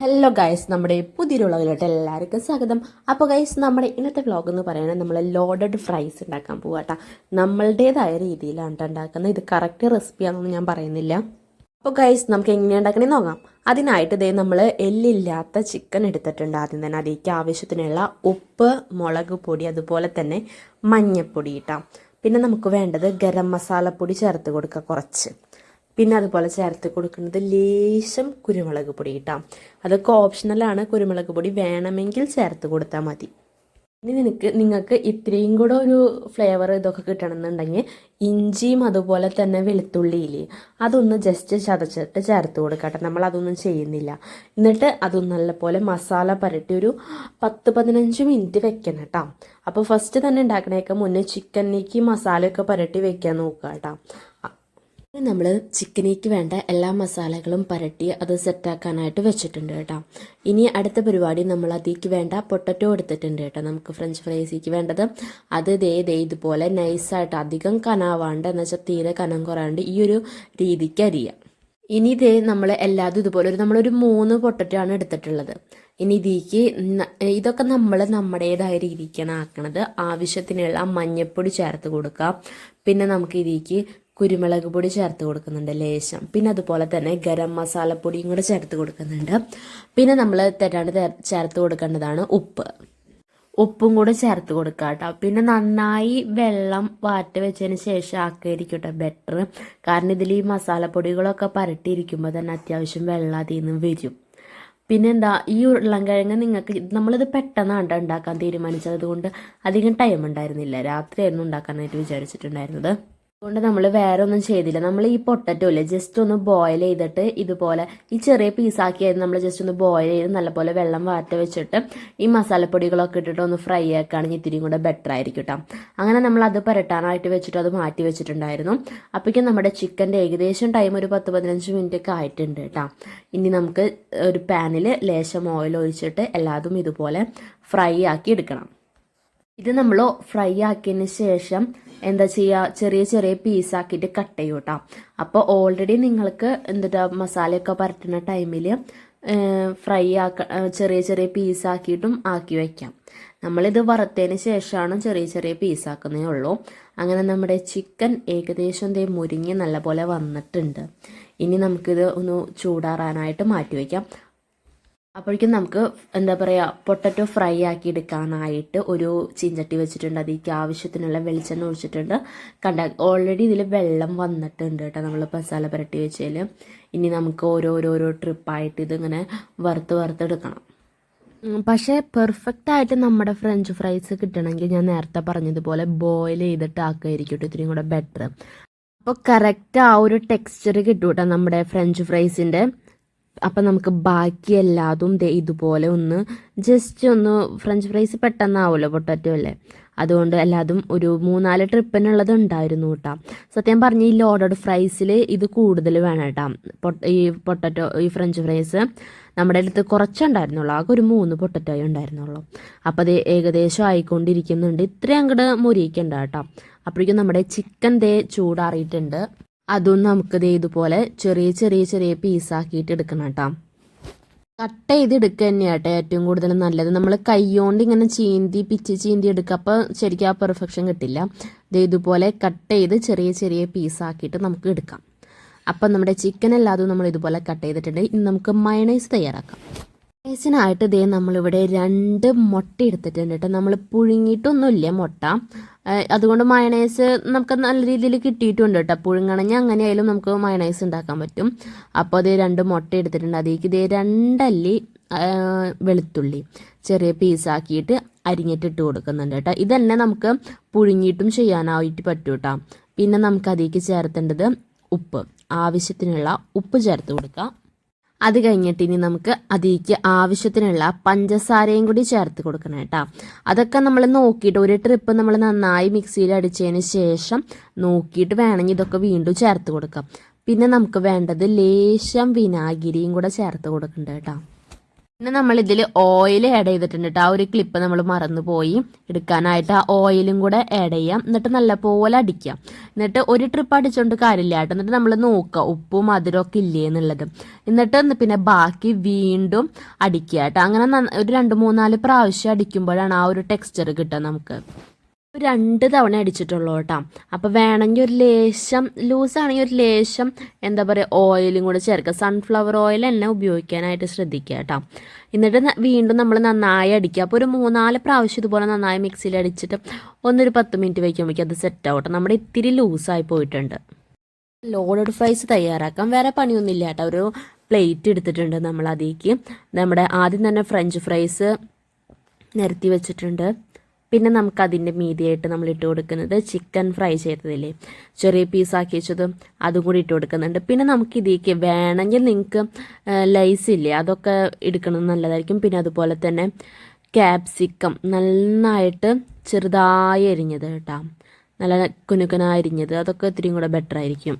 Hello guys നമ്മുടെ പുതിയൊരു വ്ളോഗിലോട്ട് എല്ലാവർക്കും സ്വാഗതം. അപ്പോൾ ഗൈസ് നമ്മുടെ ഇന്നത്തെ വ്ളോഗ് എന്ന് പറയുന്നത് നമ്മൾ ലോഡഡ് ഫ്രൈസ് ഉണ്ടാക്കാൻ പോവാട്ടോ നമ്മളുടേതായ രീതിയിലാണ് ഉണ്ടാക്കുന്നത്. ഇത് കറക്റ്റ് റെസിപ്പിയാണെന്ന് ഞാൻ പറയുന്നില്ല. അപ്പോൾ ഗൈസ് നമുക്ക് എങ്ങനെയാണ് ഉണ്ടാക്കണേ നോക്കാം. അതിനായിട്ട് ഇതേ നമ്മൾ എല്ലില്ലാത്ത ചിക്കൻ എടുത്തിട്ടുണ്ട് ആദ്യം തന്നെ. അതിലേക്ക് ആവശ്യത്തിനുള്ള ഉപ്പ് മുളക് പൊടി അതുപോലെ തന്നെ മഞ്ഞൾപ്പൊടി ഇട്ടാം പിന്നെ നമുക്ക് വേണ്ടത് ഗരം മസാലപ്പൊടി ചേർത്ത് കൊടുക്കുക കുറച്ച്. പിന്നെ അതുപോലെ ചേർത്ത് കൊടുക്കുന്നത് ലേശം കുരുമുളക് പൊടി കിട്ടാം. അതൊക്കെ ഓപ്ഷണലാണ് കുരുമുളക് പൊടി വേണമെങ്കിൽ ചേർത്ത് കൊടുത്താൽ മതി. ഇനി നിനക്ക് നിങ്ങൾക്ക് ഇത്രയും കൂടെ ഒരു ഫ്ലേവർ ഇതൊക്കെ കിട്ടണമെന്നുണ്ടെങ്കിൽ ഇഞ്ചിയും അതുപോലെ തന്നെ വെളുത്തുള്ളിയില്ലേ അതൊന്ന് ജസ്റ്റ് ചതച്ചിട്ട് ചേർത്ത് കൊടുക്കട്ടെ നമ്മൾ അതൊന്നും ചെയ്യുന്നില്ല. എന്നിട്ട് അതൊന്ന് നല്ലപോലെ മസാല പരട്ടി ഒരു പത്ത് പതിനഞ്ച് മിനിറ്റ് വെക്കണം കേട്ടോ. അപ്പോൾ ഫസ്റ്റ് തന്നെ ഉണ്ടാക്കണേക്ക് മുന്നേ ചിക്കനിലേക്ക് മസാലയൊക്കെ പരട്ടി വെക്കാൻ നോക്കുക കേട്ടോ. നമ്മൾ ചിക്കനേക്ക് വേണ്ട എല്ലാ മസാലകളും പരട്ടി അത് സെറ്റാക്കാനായിട്ട് വെച്ചിട്ടുണ്ട് കേട്ടോ. ഇനി അടുത്ത പരിപാടി നമ്മൾ അതിലേക്ക് വേണ്ട പൊട്ടറ്റോ എടുത്തിട്ടുണ്ട് കേട്ടോ. നമുക്ക് ഫ്രഞ്ച് ഫ്രൈസിക്ക് വേണ്ടത്. അത് ദേ ദേ ഇതുപോലെ നൈസായിട്ട് അധികം കനാവാണ്ട് എന്ന് വെച്ചാൽ തീരെ കനം കുറയാണ്ട് ഈ ഒരു രീതിക്ക് അരിയാം. ഇനി ഇതേ നമ്മൾ എല്ലാതും ഇതുപോലെ ഒരു നമ്മളൊരു മൂന്ന് പൊട്ടറ്റോ ആണ് എടുത്തിട്ടുള്ളത്. ഇനി ഇതിക്ക് ഇതൊക്കെ നമ്മൾ നമ്മുടേതായ രീതിക്കാണ് ആക്കണത്. ആവശ്യത്തിനുള്ള മഞ്ഞൾപ്പൊടി ചേർത്ത് കൊടുക്കുക പിന്നെ നമുക്ക് ഇതിലേക്ക് കുരുമുളക് പൊടി ചേർത്ത് കൊടുക്കുന്നുണ്ട് ലേശം. പിന്നെ അതുപോലെ തന്നെ ഗരം മസാലപ്പൊടിയും കൂടെ ചേർത്ത് കൊടുക്കുന്നുണ്ട്. പിന്നെ നമ്മൾ തെറ്റാണ്ട് ചേർത്ത് കൊടുക്കേണ്ടതാണ് ഉപ്പ്. ഉപ്പും കൂടെ ചേർത്ത് കൊടുക്കുക കേട്ടോ പിന്നെ നന്നായി വെള്ളം വാറ്റ് വെച്ചതിന് ശേഷം ആക്കിയിരിക്കും കേട്ടോ ബെറ്റർ കാരണം ഇതിൽ ഈ മസാലപ്പൊടികളൊക്കെ പരട്ടിയിരിക്കുമ്പോൾ തന്നെ അത്യാവശ്യം വെള്ളം അതിൽ നിന്ന് വരും. പിന്നെ എന്താ ഈ ഉരുളൻകിഴങ്ങ് നിങ്ങൾക്ക് നമ്മളിത് പെട്ടെന്നാണ് ഉണ്ടാക്കാൻ തീരുമാനിച്ചത്. അതുകൊണ്ട് അധികം ടൈം ഉണ്ടായിരുന്നില്ല. രാത്രിയായിരുന്നു ഉണ്ടാക്കാനായിട്ട് വിചാരിച്ചിട്ടുണ്ടായിരുന്നത്. അതുകൊണ്ട് നമ്മൾ വേറെ ഒന്നും ചെയ്തില്ല. നമ്മൾ ഈ പൊട്ടറ്റോ ഇല്ലേ ജസ്റ്റ് ഒന്ന് ബോയിൽ ചെയ്തിട്ട് ഇതുപോലെ ഈ ചെറിയ പീസാക്കിയായിരുന്നു നമ്മൾ ജസ്റ്റ് ഒന്ന് ബോയിൽ ചെയ്ത് നല്ലപോലെ വെള്ളം വാറ്റ വെച്ചിട്ട് ഈ മസാലപ്പൊടികളൊക്കെ ഇട്ടിട്ട് ഒന്ന് ഫ്രൈ ആക്കുകയാണെങ്കിൽ ഇത്തിരിയും കൂടെ ബെറ്റർ ആയിരിക്കും കേട്ടോ അങ്ങനെ നമ്മൾ അത് പുരട്ടാനായിട്ട് വെച്ചിട്ട് അത് മാറ്റി വെച്ചിട്ടുണ്ടായിരുന്നു. അപ്പോഴേക്കും നമ്മുടെ ചിക്കന്റെ ഏകദേശം ടൈം ഒരു പത്ത് പതിനഞ്ച് മിനിറ്റ് ഒക്കെ ആയിട്ടുണ്ട് കേട്ടോ ഇനി നമുക്ക് ഒരു പാനിൽ ലേശം ഓയിൽ ഒഴിച്ചിട്ട് എല്ലാതും ഇതുപോലെ ഫ്രൈ ആക്കി എടുക്കണം. ഇത് നമ്മൾ ഫ്രൈ ആക്കിയതിന് ശേഷം എന്താ ചെയ്യുക ചെറിയ ചെറിയ പീസാക്കിയിട്ട് കട്ട് ചെയ്യും കേട്ടോ അപ്പോൾ ഓൾറെഡി നിങ്ങൾക്ക് എന്താ മസാലയൊക്കെ പരട്ടുന്ന ടൈമിൽ ഫ്രൈ ആക്ക ചെറിയ ചെറിയ പീസാക്കിയിട്ടും ആക്കി വയ്ക്കാം നമ്മളിത് വറുത്തതിന് ശേഷമാണ് ചെറിയ ചെറിയ പീസാക്കുന്നേ ഉള്ളൂ. അങ്ങനെ നമ്മുടെ ചിക്കൻ ഏകദേശം ദേ മുരിങ്ങി നല്ലപോലെ വന്നിട്ടുണ്ട്. ഇനി നമുക്കിത് ഒന്ന് ചൂടാറാനായിട്ട് മാറ്റി വയ്ക്കാം അപ്പോഴേക്കും നമുക്ക് എന്താ പറയുക പൊട്ടറ്റോ ഫ്രൈ ആക്കി എടുക്കാനായിട്ട് ഒരു ചീഞ്ചട്ടി വെച്ചിട്ടുണ്ട്. അതിലേക്ക് ആവശ്യത്തിനുള്ള വെളിച്ചെണ്ണ ഒഴിച്ചിട്ടുണ്ട്. കണ്ട ഓൾറെഡി ഇതിൽ വെള്ളം വന്നിട്ടുണ്ട് കേട്ടോ നമ്മൾ മസാല പുരട്ടി വെച്ചതിൽ ഇനി നമുക്ക് ഓരോരോരോ ട്രിപ്പായിട്ട് ഇതിങ്ങനെ വറുത്ത് വറുത്തെടുക്കണം പക്ഷേ പെർഫെക്റ്റ് ആയിട്ട് നമ്മുടെ ഫ്രഞ്ച് ഫ്രൈസ് കിട്ടണമെങ്കിൽ ഞാൻ നേരത്തെ പറഞ്ഞതുപോലെ ബോയിൽ ചെയ്തിട്ട് ആക്കുമായിരിക്കും ഇത്രയും കൂടെ ബെറ്റർ അപ്പോൾ കറക്റ്റ് ആ ഒരു ടെക്സ്ചർ കിട്ടും കേട്ടോ നമ്മുടെ ഫ്രഞ്ച് ഫ്രൈസിന്റെ അപ്പം നമുക്ക് ബാക്കി എല്ലാതും ഇതുപോലെ ഒന്ന് ജസ്റ്റ് ഒന്ന് ഫ്രഞ്ച് ഫ്രൈസ് പെട്ടെന്നാവുമല്ലോ പൊട്ടാറ്റോ അല്ലേ? അതുകൊണ്ട് എല്ലാതും ഒരു മൂന്നാൽ ട്രിപ്പിനുള്ളത് ഉണ്ടായിരുന്നു കേട്ടോ സത്യം പറഞ്ഞ ഈ ലോഡഡ് ഫ്രൈസിൽ ഇത് കൂടുതൽ വേണം കേട്ടോ ഈ പൊട്ടറ്റോ ഈ ഫ്രഞ്ച് ഫ്രൈസ് നമ്മുടെ അടുത്ത് കുറച്ചുണ്ടായിരുന്നുള്ളൂ. ആകെ ഒരു മൂന്ന് പൊട്ടറ്റോ ഉണ്ടായിരുന്നുള്ളൂ. അപ്പോൾ അത് ഏകദേശം ആയിക്കൊണ്ടിരിക്കുന്നുണ്ട്. ഇത്രയും അങ്ങോട്ട് മുരിയിക്കണ്ട കേട്ടോ അപ്പോഴേക്കും നമ്മുടെ ചിക്കൻ ദേ ചൂടാറിയിട്ടുണ്ട്. അതും നമുക്ക് ദേ ഇതുപോലെ ചെറിയ ചെറിയ ചെറിയ പീസാക്കിയിട്ട് എടുക്കണം കേട്ടോ. കട്ട് ചെയ്ത് എടുക്കുക കേട്ടോ ഏറ്റവും കൂടുതൽ നല്ലത്. നമ്മൾ കൈകൊണ്ട് ഇങ്ങനെ ചീന്തി പിച്ച് ചീന്തി എടുക്കുക അപ്പോൾ ശരിക്കും ആ പെർഫെക്ഷൻ കിട്ടില്ല. ഇത് ഇതുപോലെ കട്ട് ചെയ്ത് ചെറിയ ചെറിയ പീസാക്കിയിട്ട് നമുക്ക് എടുക്കാം. അപ്പം നമ്മുടെ ചിക്കൻ എല്ലാതും നമ്മൾ ഇതുപോലെ കട്ട് ചെയ്തിട്ടുണ്ട്. ഇനി നമുക്ക് മയണൈസ് തയ്യാറാക്കാം. മയണൈസിനായിട്ട് ഇതേ നമ്മളിവിടെ രണ്ട് മുട്ട എടുത്തിട്ടുണ്ട് കേട്ടോ. നമ്മൾ പുഴുങ്ങിയിട്ടൊന്നുമില്ല മുട്ട. അതുകൊണ്ട് മയണൈസ് നമുക്ക് നല്ല രീതിയിൽ കിട്ടിയിട്ടുണ്ട് കേട്ടോ. പുഴുങ്ങണഞ്ഞ് അങ്ങനെയായാലും നമുക്ക് മയണൈസ് ഉണ്ടാക്കാൻ പറ്റും. അപ്പോൾ അതേ രണ്ട് മുട്ട എടുത്തിട്ടുണ്ട്. അതിലേക്ക് ഇതേ രണ്ടല്ലി വെളുത്തുള്ളി ചെറിയ പീസാക്കിയിട്ട് അരിഞ്ഞിട്ട് ഇട്ട് കൊടുക്കുന്നുണ്ട് കേട്ടോ. ഇതന്നെ നമുക്ക് പുഴുങ്ങിയിട്ടും ചെയ്യാനായിട്ട് പറ്റും കേട്ടോ. പിന്നെ നമുക്ക് അതിലേക്ക് ചേർത്തേണ്ടത് ഉപ്പ്. ആവശ്യത്തിനുള്ള ഉപ്പ് ചേർത്ത് കൊടുക്കാം. അത് കഴിഞ്ഞിട്ട് ഇനി നമുക്ക് അതിലേക്ക് ആവശ്യത്തിനുള്ള പഞ്ചസാരയും കൂടി ചേർത്ത് കൊടുക്കണം കേട്ടോ. അതൊക്കെ നമ്മൾ നോക്കിയിട്ട് ഒരു ട്രിപ്പ് നമ്മൾ നന്നായി മിക്സിയിൽ അടിച്ചതിന് ശേഷം നോക്കിയിട്ട് വേണമെങ്കിൽ ഇതൊക്കെ വീണ്ടും ചേർത്ത് കൊടുക്കാം. പിന്നെ നമുക്ക് വേണ്ടത് ലേശം വിനാഗിരിയും കൂടെ ചേർത്ത് കൊടുക്കണ്ട കേട്ടോ. പിന്നെ നമ്മൾ ഇതിൽ ഓയിൽ ആഡ് ചെയ്തിട്ടുണ്ട് ആ ഒരു ക്ലിപ്പ് നമ്മൾ മറന്നുപോയി. എടുക്കാനായിട്ട് ആ ഓയിലും കൂടെ ആഡ് ചെയ്യാം. എന്നിട്ട് നല്ലപോലെ അടിക്കാം. എന്നിട്ട് ഒരു ട്രിപ്പ് അടിച്ചുകൊണ്ട് കാര്യമില്ല കേട്ടോ എന്നിട്ട് നമ്മൾ നോക്കുക ഉപ്പും മധുരമൊക്കെ ഇല്ലേ എന്നുള്ളത്. എന്നിട്ട് പിന്നെ ബാക്കി വീണ്ടും അടിക്കുക കേട്ടോ അങ്ങനെ ഒരു രണ്ട് മൂന്നാൽ പ്രാവശ്യം അടിക്കുമ്പോഴാണ് ആ ഒരു ടെക്സ്ചർ കിട്ടുക നമുക്ക്. രണ്ട് തവണ അടിച്ചിട്ടുള്ളൂ കേട്ടോ. അപ്പോൾ വേണമെങ്കിൽ ഒരു ലേശം ലൂസാണെങ്കിൽ ഒരു ലേശം എന്താ പറയുക ഓയിലും കൂടെ ചേർക്കുക. സൺഫ്ലവർ ഓയിൽ തന്നെ ഉപയോഗിക്കാനായിട്ട് ശ്രദ്ധിക്കുക കേട്ടോ. എന്നിട്ട് വീണ്ടും നമ്മൾ നന്നായി അടിക്കുക. അപ്പോൾ ഒരു മൂന്നാൽ പ്രാവശ്യം ഇതുപോലെ നന്നായി മിക്സിയിൽ അടിച്ചിട്ട് ഒന്നൊരു പത്ത് മിനിറ്റ് വയ്ക്കുമ്പോഴേക്കും അത് സെറ്റ് ആവട്ടെ നമ്മുടെ ഇത്തിരി ലൂസായി പോയിട്ടുണ്ട്. ലോഡഡ് ഫ്രൈസ് തയ്യാറാക്കാം. വേറെ പണിയൊന്നുമില്ല കേട്ടോ. ഒരു പ്ലേറ്റ് എടുത്തിട്ടുണ്ട് നമ്മൾ അതിലേക്ക്. നമ്മുടെ ആദ്യം തന്നെ ഫ്രഞ്ച് ഫ്രൈസ് നിരത്തി വെച്ചിട്ടുണ്ട്. പിന്നെ നമുക്ക് അതിന്റെ മീതിയായിട്ട് നമ്മൾ ഇട്ട് കൊടുക്കുന്നത് ചിക്കൻ ഫ്രൈ ചെയ്തതില്ലേ? ചെറിയ പീസാക്കി വെച്ചതും അതും കൂടി ഇട്ട് കൊടുക്കുന്നുണ്ട്. പിന്നെ നമുക്ക് ഇതിലേക്ക് വേണമെങ്കിൽ നിങ്ങൾക്ക് ലൈസ് ഇല്ലേ? അതൊക്കെ എടുക്കുന്നത് നല്ലതായിരിക്കും. പിന്നെ അതുപോലെ തന്നെ ക്യാപ്സിക്കം നന്നായിട്ട് ചെറുതായി അരിഞ്ഞത് കേട്ടോ. നല്ല കുനുക്കനായി അരിഞ്ഞത്. അതൊക്കെ ഇത്തിരിയും കൂടെ ബെറ്റർ ആയിരിക്കും.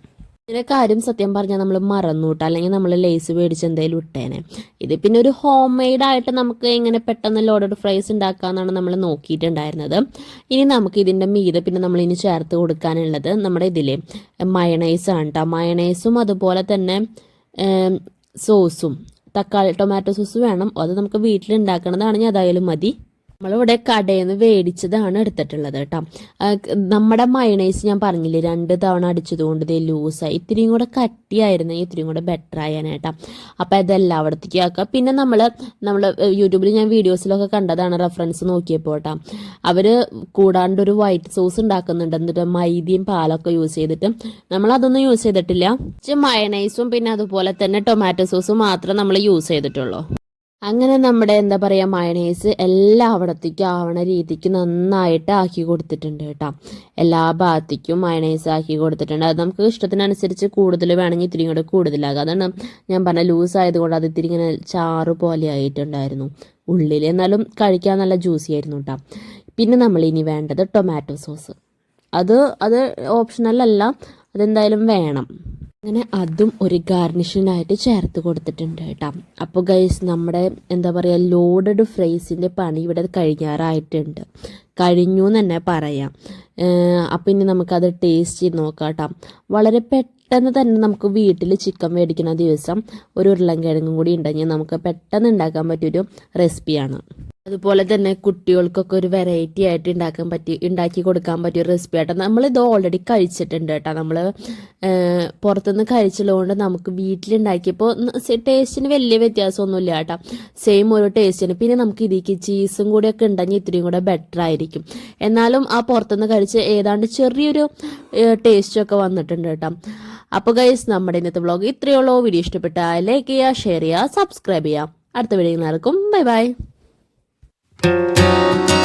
ഇതിന്റെ കാര്യം സത്യം പറഞ്ഞാൽ നമ്മൾ മറന്നു അല്ലെങ്കിൽ നമ്മൾ ലേസ് മേടിച്ച് എന്തെങ്കിലും ഇട്ടേനെ. ഇത് പിന്നെ ഒരു ഹോം മെയ്ഡ് ആയിട്ട് നമുക്ക് എങ്ങനെ പെട്ടെന്ന് ലോഡഡ് ഫ്രൈസ് ഉണ്ടാക്കാന്നാണ് നമ്മൾ നോക്കിയിട്ടുണ്ടായിരുന്നത്. ഇനി നമുക്ക് ഇതിന്റെ മീതെ പിന്നെ നമ്മൾ ഇനി ചേർത്ത് കൊടുക്കാനുള്ളത് നമ്മുടെ ഇതിലെ മയണൈസ് ആണ് കേട്ടോ മയണൈസും അതുപോലെ തന്നെ സോസും തക്കാളി ടൊമാറ്റോ സോസ് വേണം. അത് നമുക്ക് വീട്ടിൽ ഉണ്ടാക്കണതാണെങ്കിൽ അതായാലും മതി. നമ്മളിവിടെ കടയിൽ നിന്ന് മേടിച്ചതാണ് എടുത്തിട്ടുള്ളത് കേട്ടോ. നമ്മുടെ മയണൈസ് ഞാൻ പറഞ്ഞില്ലേ രണ്ട് തവണ അടിച്ചതുകൊണ്ട് ഇത് ലൂസായി ഇത്തിരിയും കൂടെ കട്ടിയായിരുന്നെങ്കിൽ ഇത്തിരിയും കൂടെ ബെറ്റർ ആയാനേട്ടാ അപ്പോൾ ഇതെല്ലാം അവിടത്തേക്ക് ആക്കുക. പിന്നെ നമ്മൾ നമ്മൾ യൂട്യൂബിൽ ഞാൻ വീഡിയോസിലൊക്കെ കണ്ടതാണ് റെഫറൻസ് നോക്കിയപ്പോൾ കേട്ടോ. അവർ കൂടാണ്ട് ഒരു വൈറ്റ് സോസ് ഉണ്ടാക്കുന്നുണ്ട്. എന്നിട്ട് മൈദയും പാലൊക്കെ യൂസ് ചെയ്തിട്ട്. നമ്മൾ അതൊന്നും യൂസ് ചെയ്തിട്ടില്ല. മയണൈസും പിന്നെ അതുപോലെ തന്നെ ടൊമാറ്റോ സോസും മാത്രം നമ്മൾ യൂസ് ചെയ്തിട്ടുള്ളൂ. അങ്ങനെ നമ്മുടെ എന്താ പറയുക മയണൈസ് എല്ലാ അവിടത്തേക്കും ആവണ രീതിക്ക് നന്നായിട്ട് ആക്കി കൊടുത്തിട്ടുണ്ട് കേട്ടോ. എല്ലാ ഭാഗത്തേക്കും മയണൈസ് ആക്കി കൊടുത്തിട്ടുണ്ട്. അത് നമുക്ക് ഇഷ്ടത്തിനനുസരിച്ച് കൂടുതൽ വേണമെങ്കിൽ ഇത്തിരി കൂടെ കൂടുതലാകും. അതാണ് ഞാൻ പറഞ്ഞ ലൂസ് ആയതുകൊണ്ട് അത് ഇത്തിരി ഇങ്ങനെ ചാറ് പോലെ ആയിട്ടുണ്ടായിരുന്നു. ഉള്ളിൽ എന്നാലും കഴിക്കാൻ നല്ല ജ്യൂസി ആയിരുന്നു കേട്ടോ. പിന്നെ നമ്മൾ ഇനി വേണ്ടത് ടൊമാറ്റോ സോസ് അത് അത് ഓപ്ഷണൽ അല്ല. അതെന്തായാലും വേണം. അങ്ങനെ അതും ഒരു ഗാർണിഷിനായിട്ട് ചേർത്ത് കൊടുത്തിട്ടുണ്ട് കേട്ടോ. അപ്പോൾ ഗൈസ് നമ്മുടെ എന്താ പറയുക ലോഡഡ് ഫ്രൈസിന്റെ പണി ഇവിടെ കഴിഞ്ഞാറായിട്ടുണ്ട്. കഴിഞ്ഞു എന്ന് തന്നെ പറയാം. അപ്പം ഇനി നമുക്കത് ടേസ്റ്റ് ചെയ്ത് നോക്കാം കേട്ടോ. വളരെ പെട്ടെന്ന് തന്നെ നമുക്ക് വീട്ടിൽ ചിക്കൻ മേടിക്കുന്ന ദിവസം ഒരു ഉരുളൻകിഴങ്ങും കൂടി ഉണ്ടെങ്കിൽ നമുക്ക് പെട്ടെന്ന് ഉണ്ടാക്കാൻ പറ്റിയൊരു റെസിപ്പിയാണ് അതുപോലെ തന്നെ കുട്ടികൾക്കൊക്കെ ഒരു വെറൈറ്റി ആയിട്ട് ഉണ്ടാക്കാൻ പറ്റി ഉണ്ടാക്കി കൊടുക്കാൻ പറ്റിയ റെസിപ്പി ആയിട്ട്. നമ്മളിത് ഓൾറെഡി കഴിച്ചിട്ടുണ്ട് കേട്ടോ. നമ്മൾ പുറത്തുനിന്ന് കഴിച്ചുള്ളതുകൊണ്ട് നമുക്ക് വീട്ടിലുണ്ടാക്കിയപ്പോൾ ടേസ്റ്റിന് വലിയ വ്യത്യാസമൊന്നുമില്ല കേട്ടോ. സെയിം ഒരു ടേസ്റ്റിന് പിന്നെ നമുക്ക് ഇതിലേക്ക് ചീസും കൂടിയൊക്കെ ഉണ്ടെങ്കിൽ ഇത്രയും കൂടെ ബെറ്റർ ആയിരിക്കും. എന്നാലും ആ പുറത്തുനിന്ന് കഴിച്ച് ഏതാണ്ട് ചെറിയൊരു ടേസ്റ്റൊക്കെ വന്നിട്ടുണ്ട് കേട്ടോ. അപ്പോൾ ഗൈസ് നമ്മുടെ ഇന്നത്തെ വ്ളോഗ് ഇത്രയുള്ളൂ വീഡിയോ ഇഷ്ടപ്പെട്ടാൽ ലൈക്ക് ചെയ്യുക ഷെയർ ചെയ്യുക സബ്സ്ക്രൈബ് ചെയ്യുക. അടുത്ത വീഡിയോ എല്ലാവർക്കും ബൈ ബൈ Música